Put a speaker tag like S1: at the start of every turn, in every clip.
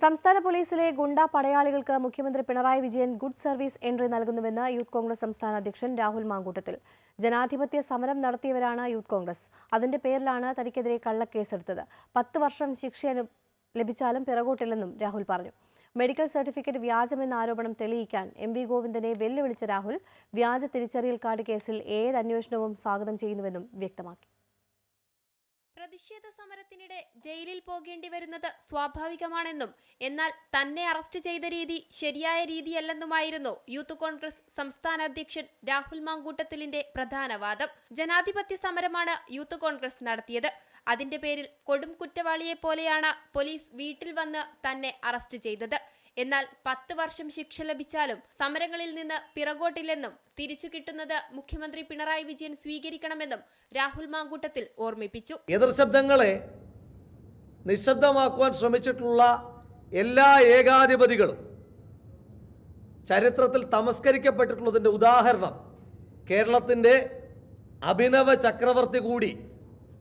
S1: സംസ്ഥാന പോലീസിലെ ഗുണ്ട പടയാളികൾക്ക് മുഖ്യമന്ത്രി Pinarayi Vijayan good service entry നൽകുന്നുവെന്ന് യൂത്ത് കോൺഗ്രസ് സംസ്ഥാന അധ്യക്ഷൻ രാഹുൽ മാങ്കൂട്ടത്തിൽ. ജനാധിപത്യ സമരം നടത്തിയവരാണ് യൂത്ത് കോൺഗ്രസ്. അതിന്റെ പേരിലാണ് തനിക്കെതിരെ കള്ളക്കേസെടുത്തത്. പത്ത് വർഷം ശിക്ഷ ലഭിച്ചാലും പിറകോട്ടില്ലെന്നും രാഹുൽ പറഞ്ഞു. മെഡിക്കൽ സർട്ടിഫിക്കറ്റ് വ്യാജമെന്ന ആരോപണം തെളിയിക്കാൻ എം വി ഗോവിന്ദനെ വെല്ലുവിളിച്ച രാഹുൽ വ്യാജ തിരിച്ചറിയൽ കാർഡ് കേസിൽ ഏത് അന്വേഷണവും സ്വാഗതം ചെയ്യുന്നുവെന്നും വ്യക്തമാക്കി.
S2: പ്രതിഷേധ സമരത്തിനിടെ ജയിലിൽ പോകേണ്ടി വരുന്നത് സ്വാഭാവികമാണെന്നും എന്നാൽ തന്നെ അറസ്റ്റ് ചെയ്ത രീതി ശരിയായ രീതിയല്ലെന്നുമായിരുന്നു യൂത്ത് കോൺഗ്രസ് സംസ്ഥാന അധ്യക്ഷൻ രാഹുൽ മാങ്കൂട്ടത്തിലിന്റെ പ്രധാന വാദം. ജനാധിപത്യ സമരമാണ് യൂത്ത് കോൺഗ്രസ് നടത്തിയത്. അതിന്റെ പേരിൽ കൊടും കുറ്റവാളിയെ പോലെയാണ് പോലീസ് വീട്ടിൽ വന്ന് തന്നെ അറസ്റ്റ് ചെയ്തത്. എന്നാൽ പത്ത് വർഷം ശിക്ഷ ലഭിച്ചാലും സമരങ്ങളിൽ നിന്ന് പിറകോട്ടില്ലെന്നും തിരിച്ചു കിട്ടുന്നത് മുഖ്യമന്ത്രി പിണറായി വിജയൻ സ്വീകരിക്കണമെന്നും രാഹുൽ മാങ്കൂട്ടത്തിൽ ഓർമ്മിപ്പിച്ചു.
S3: എതിർ ശബ്ദങ്ങളെ നിശബ്ദമാക്കുവാൻ ശ്രമിച്ചിട്ടുള്ള എല്ലാ ഏകാധിപതികളും ചരിത്രത്തിൽ തമസ്കരിക്കപ്പെട്ടിട്ടുള്ളതിന്റെ ഉദാഹരണം കേരളത്തിന്റെ അഭിനവ ചക്രവർത്തി കൂടി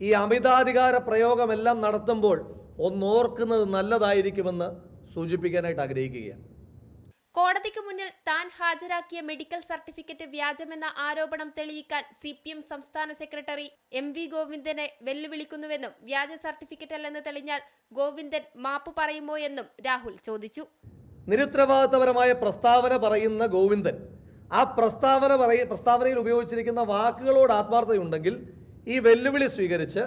S3: ഈ അമിതാധികാര പ്രയോഗമെല്ലാം നടത്തുമ്പോൾ ഒന്നോർക്കുന്നത് നല്ലതായിരിക്കുമെന്ന് സൂചിപ്പിക്കാനായിട്ട് ആഗ്രഹിക്കുകയാണ്.
S2: കോടതിക്ക് മുന്നിൽ താൻ ഹാജരാക്കിയ മെഡിക്കൽ സർട്ടിഫിക്കറ്റ് വ്യാജമെന്ന ആരോപണം തെളിയിക്കാൻ സി പി എം സംസ്ഥാന സെക്രട്ടറി എം വി ഗോവിന്ദനെ വെല്ലുവിളിക്കുന്നുവെന്നും വ്യാജ സർട്ടിഫിക്കറ്റ് അല്ലെന്ന് തെളിഞ്ഞാൽ ഗോവിന്ദൻ മാപ്പ് പറയുമോ എന്നും രാഹുൽ ചോദിച്ചു.
S3: നിരുത്തരവാദിത്തപരമായ പ്രസ്താവന പറയുന്ന ഗോവിന്ദൻ ആ പ്രസ്താവന പറയ പ്രസ്താവനയിൽ ഉപയോഗിച്ചിരിക്കുന്ന വാക്കുകളോട് ആത്മാർത്ഥതയുണ്ടെങ്കിൽ ഈ വെല്ലുവിളി സ്വീകരിച്ച്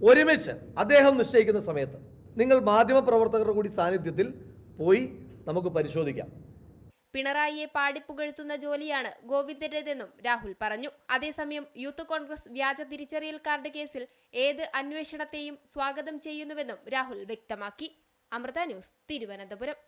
S3: ഒരുമിച്ച് അദ്ദേഹം നിശ്ചയിക്കുന്ന സമയത്ത് നിങ്ങൾ മാധ്യമപ്രവർത്തകരുടെ കൂടി സാന്നിധ്യത്തിൽ പോയി നമുക്ക് പരിശോധിക്കാം.
S2: പിണറായിയെ പാടിപ്പുകഴ്ത്തുന്ന ജോലിയാണ് ഗോവിന്ദന്റേതെന്നും രാഹുൽ പറഞ്ഞു. അതേസമയം യൂത്ത് കോൺഗ്രസ് വ്യാജ തിരിച്ചറിയൽ കാർഡ് കേസിൽ ഏത് അന്വേഷണത്തെയും സ്വാഗതം ചെയ്യുന്നുവെന്നും രാഹുൽ വ്യക്തമാക്കി. അമൃത ന്യൂസ് തിരുവനന്തപുരം.